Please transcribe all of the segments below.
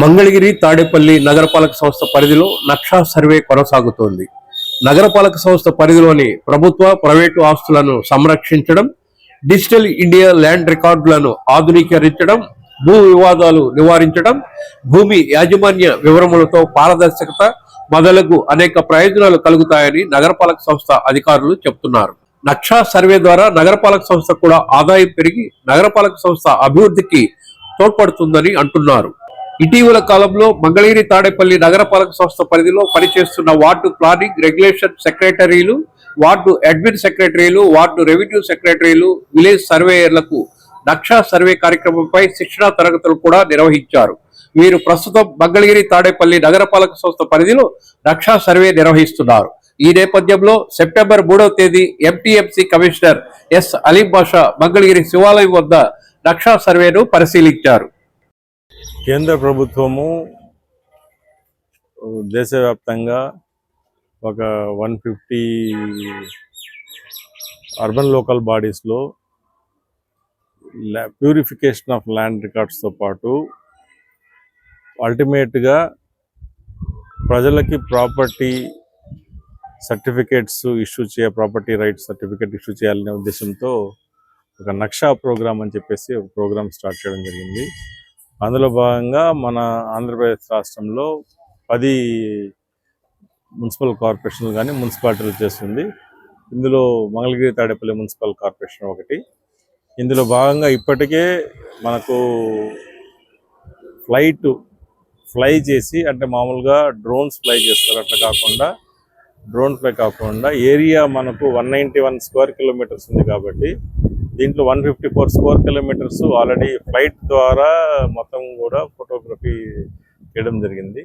మంగళగిరి తాడేపల్లి నగరపాలక సంస్థ పరిధిలో నక్షా సర్వే కొనసాగుతోంది. నగరపాలక సంస్థ పరిధిలోని ప్రభుత్వ ప్రైవేటు ఆస్తులను సంరక్షించడం డిజిటల్ ఇండియా ల్యాండ్ రికార్డులను ఆధునీకరించడం భూ వివాదాలు నివారించడం భూమి యాజమాన్య వివరములతో పారదర్శకత మొదలగు అనేక ప్రయోజనాలు కలుగుతాయని నగరపాలక సంస్థ అధికారులు చెబుతున్నారు. నక్షా సర్వే ద్వారా నగరపాలక సంస్థ కూడా ఆదాయం పెరిగి నగరపాలక సంస్థ అభివృద్ధికి తోడ్పడుతుందని అంటున్నారు. ఇటీవల కాలంలో మంగళగిరి తాడేపల్లి నగరపాలక సంస్థ పరిధిలో పనిచేస్తున్న ward planning regulation secretaries ward admin secretaries ward revenue secretaries village సర్వేయర్లకు నక్షా survey కార్యక్రమంపై శిక్షణా తరగతులు కూడా నిర్వహించారు. వీరు ప్రస్తుతం మంగళగిరి తాడేపల్లి నగరపాలక సంస్థ పరిధిలో నక్షా సర్వే నిర్వహిస్తున్నారు. ఈ నేపథ్యంలో సెప్టెంబర్ మూడవ తేదీ MTMC commissioner S Aleem Basha Mangalagiri శివాలయం వద్ద నక్షా సర్వేను పరిశీలించారు. కేంద్ర ప్రభుత్వము దేశవ్యాప్తంగా ఒక వన్ ఫిఫ్టీ అర్బన్ లోకల్ బాడీస్లో ప్యూరిఫికేషన్ ఆఫ్ ల్యాండ్ రికార్డ్స్తో పాటు అల్టిమేట్గా ప్రజలకి ప్రాపర్టీ సర్టిఫికేట్స్ ఇష్యూ చేయ ప్రాపర్టీ రైట్స్ సర్టిఫికేట్ ఇష్యూ చేయాలనే ఉద్దేశంతో ఒక నక్షా ప్రోగ్రామ్ అని చెప్పేసి ఒక ప్రోగ్రామ్ స్టార్ట్ చేయడం జరిగింది. అందులో భాగంగా మన ఆంధ్రప్రదేశ్ రాష్ట్రంలో పది మున్సిపల్ కార్పొరేషన్లు కానీ మున్సిపాలిటీలు చేస్తుంది. ఇందులో మంగళగిరి తాడేపల్లి మున్సిపల్ కార్పొరేషన్ ఒకటి. ఇందులో భాగంగా ఇప్పటికే మనకు ఫ్లైట్ ఫ్లై చేసి అంటే మామూలుగా డ్రోన్స్ ఫ్లై చేస్తారు. అట్లా కాకుండా డ్రోన్ ఫ్లై కాకుండా ఏరియా మనకు one ninety one square kilometres ఉంది కాబట్టి దీంట్లో one fifty four square kilometres already flight ద్వారా మొత్తం కూడా ఫోటోగ్రఫీ చేయడం జరిగింది.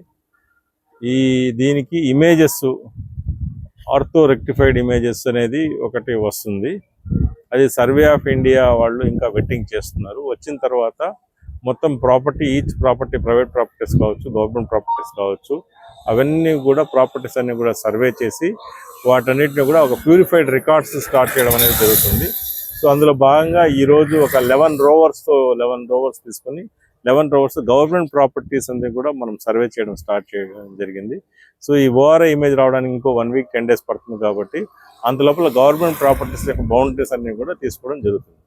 ఈ దీనికి ఇమేజెస్ ఆర్థో రెక్టిఫైడ్ ఇమేజెస్ అనేది ఒకటి వస్తుంది. అది సర్వే ఆఫ్ ఇండియా వాళ్ళు ఇంకా వెట్టింగ్ చేస్తున్నారు. వచ్చిన తర్వాత మొత్తం property each property private properties కావచ్చు గవర్నమెంట్ ప్రాపర్టీస్ కావచ్చు అవన్నీ కూడా ప్రాపర్టీస్ అన్ని కూడా సర్వే చేసి వాటన్నిటిని కూడా ఒక ప్యూరిఫైడ్ రికార్డ్స్ స్టార్ట్ చేయడం అనేది జరుగుతుంది. సో అందులో భాగంగా ఈరోజు ఒక లెవెన్ రోవర్స్తో లెవెన్ రోవర్స్ తీసుకొని లెవెన్ రోవర్స్ గవర్నమెంట్ ప్రాపర్టీస్ అన్ని కూడా మనం సర్వే చేయడం స్టార్ట్ చేయడం జరిగింది. సో ఈ ఓఆర్ఐ ఇమేజ్ రావడానికి ఇంకో వన్ వీక్ టెన్ డేస్ పడుతుంది కాబట్టి అంత లోపల గవర్నమెంట్ ప్రాపర్టీస్ యొక్క బౌండరీస్ అన్ని కూడా తీసుకోవడం జరుగుతుంది.